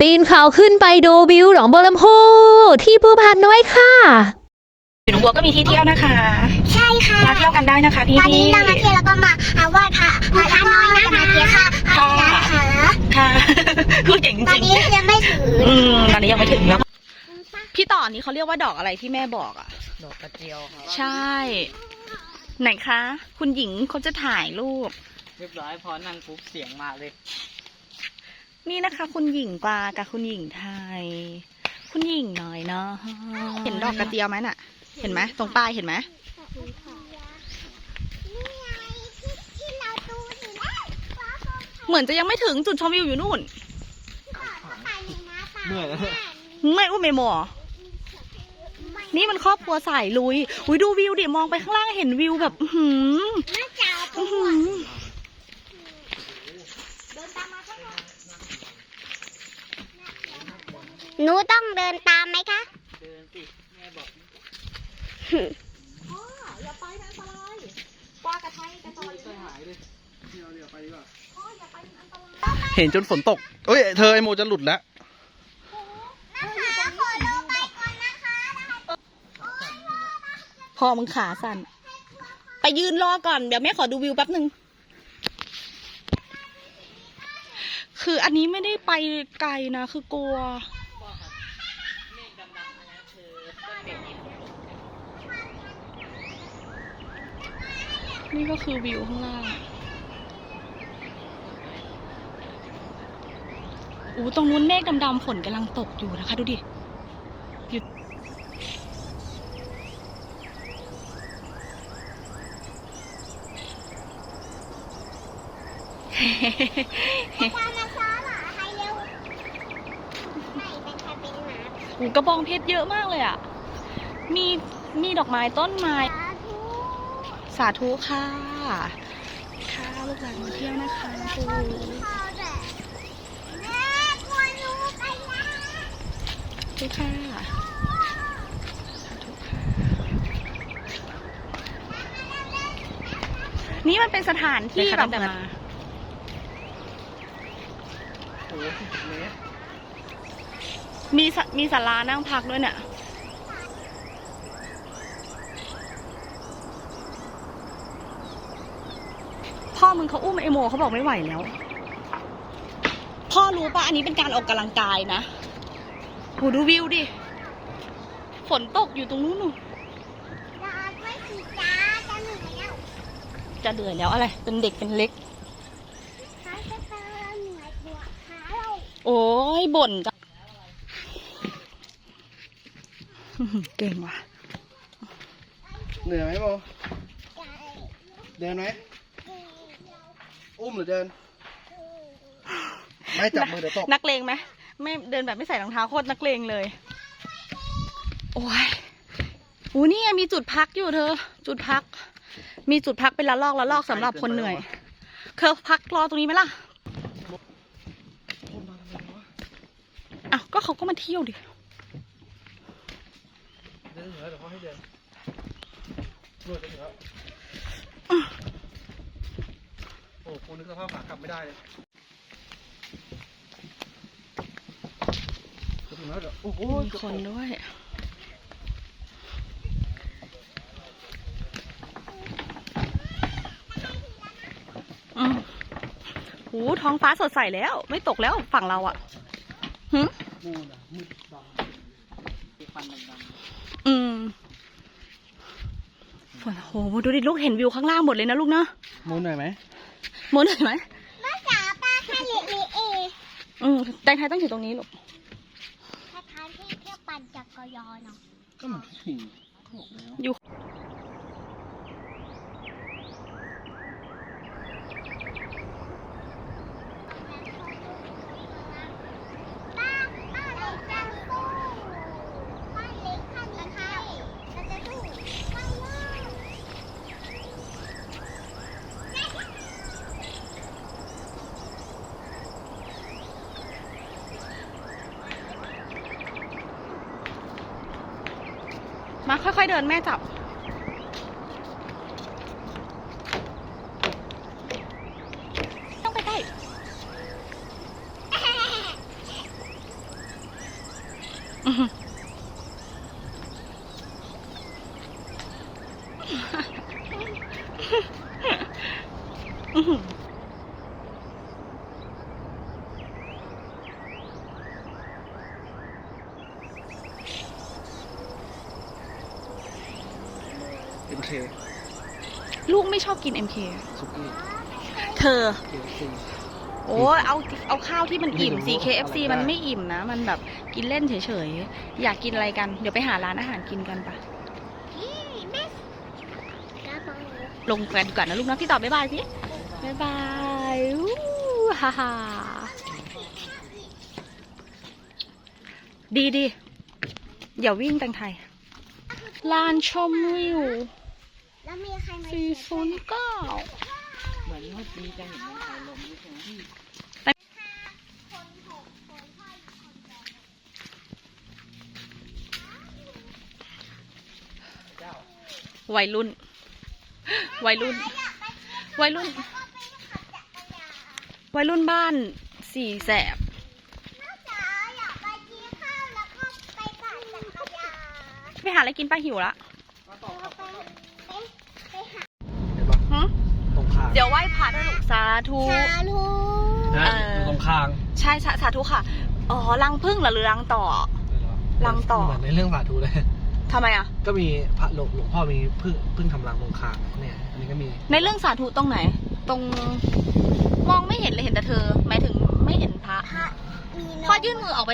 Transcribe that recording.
ปีนเขาขึ้นไปดูวิวหนองบัวลำพูที่ภูผาน้อยค่ะอยู่หนองบัวก็มีที่เที่ยวนะคะ ใช่ค่ะมาเที่ยวกันได้นะคะพี่ตอนพี่นี้เรามาเที่ยวแล้วก็มาอ่าไหว้พระพระธาตุน้อยนะคะเที่ยวค่ะนะคะค่ะพูดเก่งจตอนริงนี้ยังไม่ถึงอืมตอนนี้ยังไม่ถึงแล้วพี่ต่อนี้เขาเรียกว่าดอกอะไรที่แม่บอกอะ ดอกกระเจียวครับใช่ ไหนคะ คุณหญิงเขาจะถ่ายรูปเรียบร้อยพอนั่งปุ๊บเสียงมาเลย นี่นะคะ คุณหญิงปลากับคุณหญิงไทย คุณหญิงหน่อยเนาะเห็นดอกกระเจียวไหมน่ะ เห็นไหมตรงปลายเห็นไหมที่เราดูอยู่แล้วเหมือนจะยังไม่ถึงจุดชมวิวอยู่นู่นไปหนึ่งนะป่าเหนื่อยแล้วไม่อุ้มเมโมเหรอนี่มันครอบครัวสายลุย อุ้ยดูวิวดิ มองไปข้างล่างเห็นวิวแบบอื้อหือน่าจะอื้อหือ หนูต้องเดินตามไหมคะ เดินสิแม่บอกอย่าไปนะสลายปลากระไทยกระจอยช่วยหายเลยเดี๋ยวเดี๋ยวไปดีกว่าเห็นจนฝนตกเอ้ยเธอไอโมจะหลุดแล้วนะคะขอลงไปก่อนนะคะพอมึงขาสั่น ไปยืนรอก่อน เดี๋ยวแม่ขอดูวิวแป๊บหนึ่ง คืออันนี้ไม่ได้ไปไกลนะ คือกลัว นี่ก็คือวิวข้างล่างอู้ตรงนู้นเมฆดำๆฝนกำลังตกอยู่นะคะ ดูดิหยุดตามมาซ้อหรอให้เร็วไม่เป็นใครเป็นหมาอูกระบองเพชรเยอะมากเลยอะ มีมีดอกไม้ต้นไม้ สาธุสาธุค่ะ ค่ะลูกหลานมาเที่ยวนะคะปูพ่อด้วยแม่กลัวหนูไปนะทุกค่ะสาธุค่ะนี่มันเป็นสถานที่แบบเหมือนโอ้โหสิบเมตรมีสมีศาลานั่งพักด้วยเนี่ย พ่อมึงเขาอุ้มไอโมเขาบอกไม่ไหวแล้ว พ่อรู้ปะอันนี้เป็นการออกกำลังกายนะโหดูวิวดิ ฝนตกอยู่ตรงนู้นนู่นรอด้วยสิจ้าจะเหนื่อยแล้วจะเดือดแล้วอะไร เป็นเด็กเป็นเล็กขาจะเจอเหนื่อยปวดขาเราโอ้ยบ่นจ้ะเก่งว่ะ เหนื่อยไหมโมใจเดินไหม อุ้มหรือเดิน ไม่จับมือเดี๋ยวตกนักเลงไหมไม่เดินแบบไม่ใส่รองเท้าโคตรนักเลงเลย โอ้ยอูนี่ไงมีจุดพักอยู่เธอ จุดพัก มีจุดพักเป็นละลอกละลอกสำหรับคนเหนื่อยเธอพักรอตรงนี้ไหมล่ะอ้าวก็เขาก็มาเที่ยวดิเดินเหนือเดี๋ยวเขาให้เดินรวดจะถึงแล้วโอ้กู นึกสภาพขากลับไม่ได้เลยจะถึงแล้วเดี๋ยวโอ้โหมีคนด้วย อืมหูท้องฟ้าสดใสแล้ว ไม่ตกแล้วฝั่งเราอะหึนู่นน่ะมืดดมีควันดำอืมโอ้โหดูดิลูกเห็นวิวข้างล่างหมดเลยนะลูกเนาะำโมเหนื่อยไหม โมเหนื่อยไหมแม่จ๋าป้าแค่เละเละเออืมแตงไทยต้องอยู่ตรงนี้ลูกคล้ายๆที่เที่ยวปั่นจักรยานเนาะก็เหมือนที่ขี่เขาบอกแล้วอยู่ ป้าป้าเล็กจะสู้ป้าเล็กขันใครเราจะสู้ไปเลย มาค่อยๆเดินแม่จับ ต้องไปใกล้อื้อ หืออื้อหือเอ็มเคลูกไม่ชอบกิน MK ซุกี้ เธอเคฟซีโอ้ยเอาเอาข้าวที่มันอิ่มสิไม่รู้ KFC อะไรได้มันไม่อิ่มนะ มันแบบกินเล่นเฉยๆ อยากกินอะไรกัน เดี๋ยวไปหาร้านอาหารกินกันปะนี่แม่กระเป๋าลงกันดีกว่อนนะลูกนะพี่ต่อบ๊ายบายสิบ๊ายบายอู้ฮ่าฮ่าดีดีอย่าวิ่งแตงไทยลานชมวิว แล้วมีใครมาสี่ศูนย์เก้าเหมือนเมื่อกี้จะเห็นมันถ่ายลมใช่ไหมคนหกคนพ่ออีกคนแปดเจ้าวัยรุ่น วัยรุ่น วัยรุ่น วัยรุ่นบ้านสี่แสบน้าจ๋าอยากไปกินข้าวแล้วก็ไปปั่นจักรยานไปหาอะไรกินป้าหิวละ แล้วไปไปไปหา เห็นปะ หึ ตรงข้าง เดี๋ยวไหว้พระด้วยลูก สาธุชาลูนะเออตรงข้างใช่สาสาธุค่ะ อ๋อรังพึ่งเหรอหรือรังต่อ รังต่อ เหมือนในเรื่องสาธุเลยทำไมอะ ก็มีพระหลวงหลวงพ่อมีพึ่งพึ่งทำรังตรงข้างเนี่ยอันนี้ก็มี ในเรื่องสาธุตรงไหน ตรง มองไม่เห็นเลยเห็นแต่เธอหมายถึงไม่เห็นพระพระมีนพ่อยื่นมือออกไป